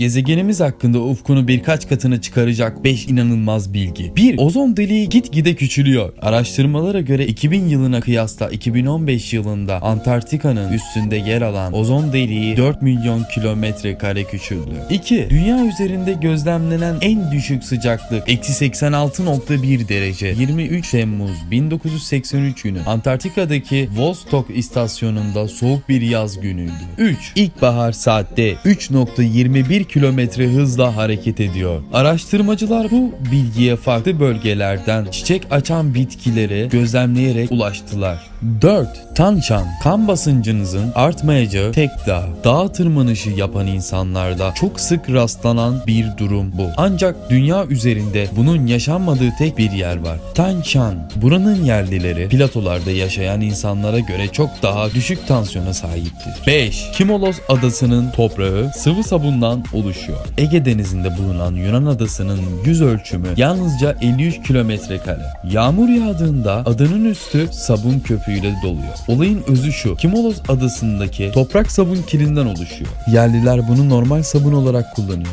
Gezegenimiz hakkında ufkunu birkaç katına çıkaracak 5 inanılmaz bilgi. 1. Ozon deliği gitgide küçülüyor. Araştırmalara göre 2000 yılına kıyasla 2015 yılında Antarktika'nın üstünde yer alan ozon deliği 4 milyon kilometre kare küçüldü. 2. Dünya üzerinde gözlemlenen en düşük sıcaklık eksi 86.1 derece 23 Temmuz 1983 günü Antarktika'daki Vostok istasyonunda soğuk bir yaz günüydü. 3. İlkbahar saatte 3.21 kilometre hızla hareket ediyor. Araştırmacılar bu bilgiye farklı bölgelerden çiçek açan bitkileri gözlemleyerek ulaştılar. 4. Tanshan, kan basıncınızın artmayacağı tek dağ. Dağ tırmanışı yapan insanlarda çok sık rastlanan bir durum bu. Ancak dünya üzerinde bunun yaşanmadığı tek bir yer var. Tanshan. Buranın yerlileri platolarda yaşayan insanlara göre çok daha düşük tansiyona sahiptir. 5. Kimolos adasının toprağı sıvı sabundan oluşuyor. Ege denizinde bulunan Yunan adasının yüz ölçümü yalnızca 53 kilometre kare. Yağmur yağdığında adanın üstü sabun köpüğüyle doluyor. Olayın özü şu. Kimolos adasındaki toprak sabun kirinden oluşuyor. Yerliler bunu normal sabun olarak kullanıyor.